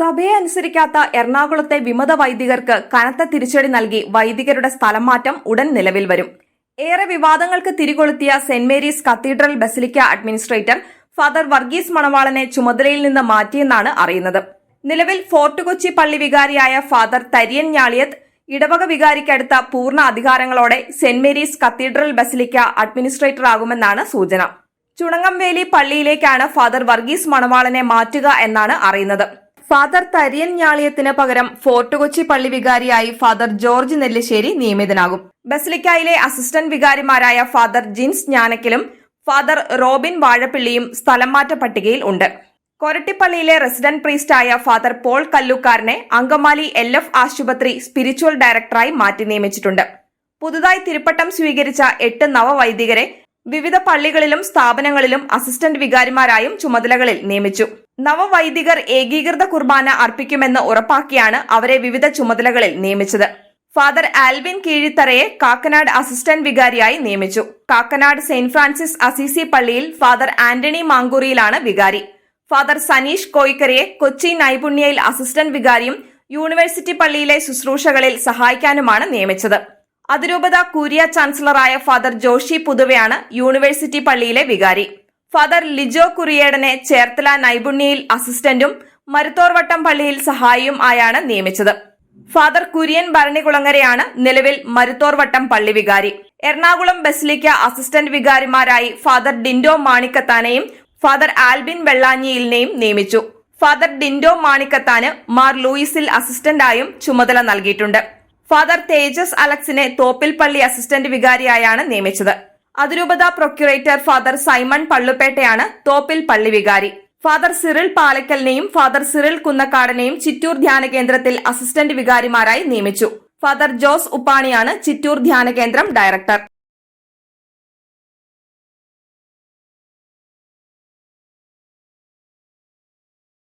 സഭയെ അനുസരിക്കാത്ത എറണാകുളത്തെ വിമത വൈദികർക്ക് കനത്ത തിരിച്ചടി നൽകി വൈദികരുടെ സ്ഥലം മാറ്റം ഉടൻ നിലവിൽ വരും. ഏറെ വിവാദങ്ങൾക്ക് തിരികൊളുത്തിയ Saint Mary's Cathedral Basilica administrator father Varghese മണവാളനെ ചുമതലയിൽ നിന്ന് മാറ്റിയെന്നാണ് അറിയുന്നത്. നിലവിൽ ഫോർട്ട് കൊച്ചി പള്ളി വികാരിയായ ഫാദർ തരിയൻ ഞാളിയത്ത് ഇടവക വികാരിക്കടുത്ത പൂർണ അധികാരങ്ങളോടെ Saint Mary's Cathedral Basilica administrator ആകുമെന്നാണ് സൂചന. ചുണങ്ങംവേലി പള്ളിയിലേക്കാണ് ഫാദർ വർഗീസ് മണവാളനെ മാറ്റുക എന്നാണ് അറിയുന്നത്. ഫാദർ തരിയൻ ഞാളിയത്തിന് പകരം ഫോർട്ട് കൊച്ചി പള്ളി വികാരിയായി ഫാദർ ജോർജ് നെല്ലിശ്ശേരി നിയമിതനാകും. ബസിലിക്കായിലെ അസിസ്റ്റന്റ് വികാരിമാരായ ഫാദർ ജിൻസ് ഞാനക്കലും ഫാദർ റോബിൻ വാഴപ്പിള്ളിയും സ്ഥലം മാറ്റ പട്ടികയിൽ ഉണ്ട്. കൊരട്ടിപ്പള്ളിയിലെ റെസിഡന്റ് പ്രീസ്റ്റായ ഫാദർ പോൾ കല്ലൂക്കാരനെ അങ്കമാലി എൽ എഫ് ആശുപത്രി സ്പിരിച്വൽ ഡയറക്ടറായി മാറ്റി നിയമിച്ചിട്ടുണ്ട്. പുതുതായി തിരുപ്പട്ടം സ്വീകരിച്ച എട്ട് നവവൈദികരെ വിവിധ പള്ളികളിലും സ്ഥാപനങ്ങളിലും അസിസ്റ്റന്റ് വികാരിമാരായും ചുമതലകളിൽ നിയമിച്ചു. നവവൈദികർ ഏകീകൃത കുർബാന അർപ്പിക്കുമെന്ന് ഉറപ്പാക്കിയാണ് അവരെ വിവിധ ചുമതലകളിൽ നിയമിച്ചത്. ഫാദർ ആൽവിൻ കീഴിത്തറയെ കാക്കനാട് അസിസ്റ്റന്റ് വികാരിയായി നിയമിച്ചു. കാക്കനാട് സെയിന്റ് ഫ്രാൻസിസ് അസീസി പള്ളിയിൽ ഫാദർ ആന്റണി മാങ്കൂറിയിലാണ് വികാരി. ഫാദർ സനീഷ് കോയിക്കരയെ കൊച്ചി നൈപുണ്യയിൽ അസിസ്റ്റന്റ് വികാരിയും യൂണിവേഴ്സിറ്റി പള്ളിയിലെ ശുശ്രൂഷകളിൽ സഹായിക്കാനുമാണ് നിയമിച്ചത്. അതിരൂപത കൂരിയ ചാൻസലറായ ഫാദർ ജോഷി പുതുവയാണ് യൂണിവേഴ്സിറ്റി പള്ളിയിലെ വികാരി. ഫാദർ ലിജോ കുറിയേടനെ ചേർത്തല നൈപുണ്യയിൽ അസിസ്റ്റന്റും മരുത്തോർവട്ടം പള്ളിയിൽ സഹായിയും ആയാണ് നിയമിച്ചത്. ഫാദർ കുര്യൻ ഭരണികുളങ്ങരയാണ് നിലവിൽ മരുത്തോർവട്ടം പള്ളി വികാരി. എറണാകുളം ബസിലിക്ക അസിസ്റ്റന്റ് വികാരിമാരായി ഫാദർ ഡിൻഡോ മാണിക്കത്താനെയും ഫാദർ ആൽബിൻ വെള്ളാഞ്ഞിയിലിനെയും നിയമിച്ചു. ഫാദർ ഡിൻഡോ മാണിക്കത്താന് മാർ ലൂയിസിൽ അസിസ്റ്റന്റായും ചുമതല നൽകിയിട്ടുണ്ട്. ഫാദർ തേജസ് അലക്സിനെ തോപ്പിൽ പള്ളി അസിസ്റ്റന്റ് വികാരിയായാണ് നിയമിച്ചത്. അതിരൂപത പ്രൊക്യുറേറ്റർ ഫാദർ സൈമൺ പള്ളുപേട്ടയാണ് തോപ്പിൽ പള്ളി വികാരി. ഫാദർ സിറിൽ പാലക്കലിനെയും ഫാദർ സിറിൽ കുന്നക്കാടനെയും ചിറ്റൂർ ധ്യാന കേന്ദ്രത്തിൽ അസിസ്റ്റന്റ് വികാരിമാരായി നിയമിച്ചു. ഫാദർ ജോസ് ഉപ്പാണിയാണ് ചിറ്റൂർ ധ്യാന കേന്ദ്രം ഡയറക്ടർ.